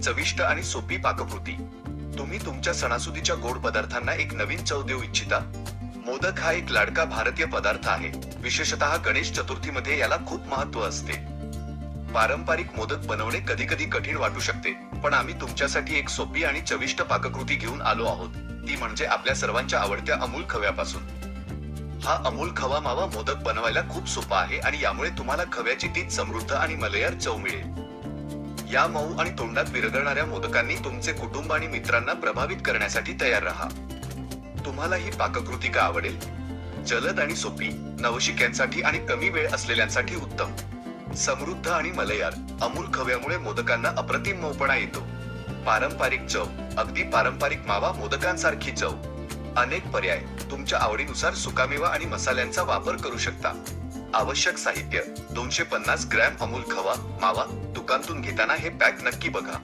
चविष्ट आणि सोपी पाककृती. तुम्ही तुमच्या सणासुदीच्या गोड पदार्थांना एक नवीन चव देऊ इच्छिता? मोदक हा एक लाडका भारतीय पदार्थ आहे. विशेषतः गणेश चतुर्थीमध्ये याला खूप महत्त्व असते. पारंपरिक मोदक बनवणे कधी कधी कठीण वाटू शकते पण आम्ही तुमच्यासाठी एक सोपी आणि चविष्ट पाककृती घेऊन आलो आहोत. ती म्हणजे आपल्या सर्वांच्या आवडत्या अमूल खव्यापासून. हा अमूल खवा मावा मोदक बनवायला खूप सोपा आहे आणि यामुळे तुम्हाला खव्याची तीच समृद्ध आणि मलयार चव मिळेल. या मऊ आणि तोंडात विरघळणाऱ्या मोदकांनी तुमचे कुटुंब आणि मित्रांना प्रभावित करण्यासाठी तयार राहा. तुम्हाला ही पाककृती का आवडेल. जलद आणि सोपी नवशिक्यांसाठी आणि कमी वेळ असलेल्यांसाठी उत्तम. समृद्ध आणि मलयार अमूल खव्यामुळे मोदकांना अप्रतिम मऊपणा येतो. पारंपरिक चव अगदी पारंपरिक मावा मोदकांसारखी चव. अनेक पर्याय तुमच्या आवडीनुसार सुकामेवा आणि मसाल्यांचा वापर करू शकता. आवश्यक साहित्य. दोनशे पन्नास ग्रॅम अमूल खवा मावा दुकानातून घेताना हे पॅक नक्की बघा.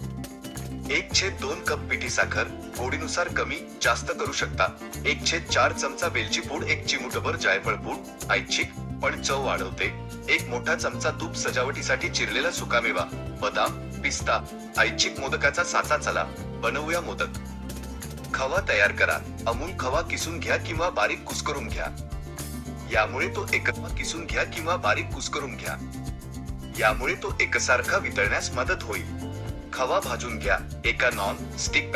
एक छेद दोन कप पिठी साखर गोडीनुसार कमी जास्त करू शकता. एक छेद चार चमचा वेलची पूड एक चिमुटभर जायफळ पूड ऐच्छिक पण चव वाढवते. एक मोठा चमचा तूप सजावटीसाठी चिरलेला सुकामेवा बदाम पिस्ता ऐच्छिक मोदकाचा साचा चला. बनवूया मोदक. खवा तयार करा. अमूल खवा किसून घ्या किंवा बारीक कुस्करून घ्या. यामुळे तो एकत्र किसून घ्या किंवा बारीक कुस्करून घ्या. यामुळे तो एकसारखा वितळण्यास मदत होईल. खवा भाजून घ्या. एका नॉन स्टिक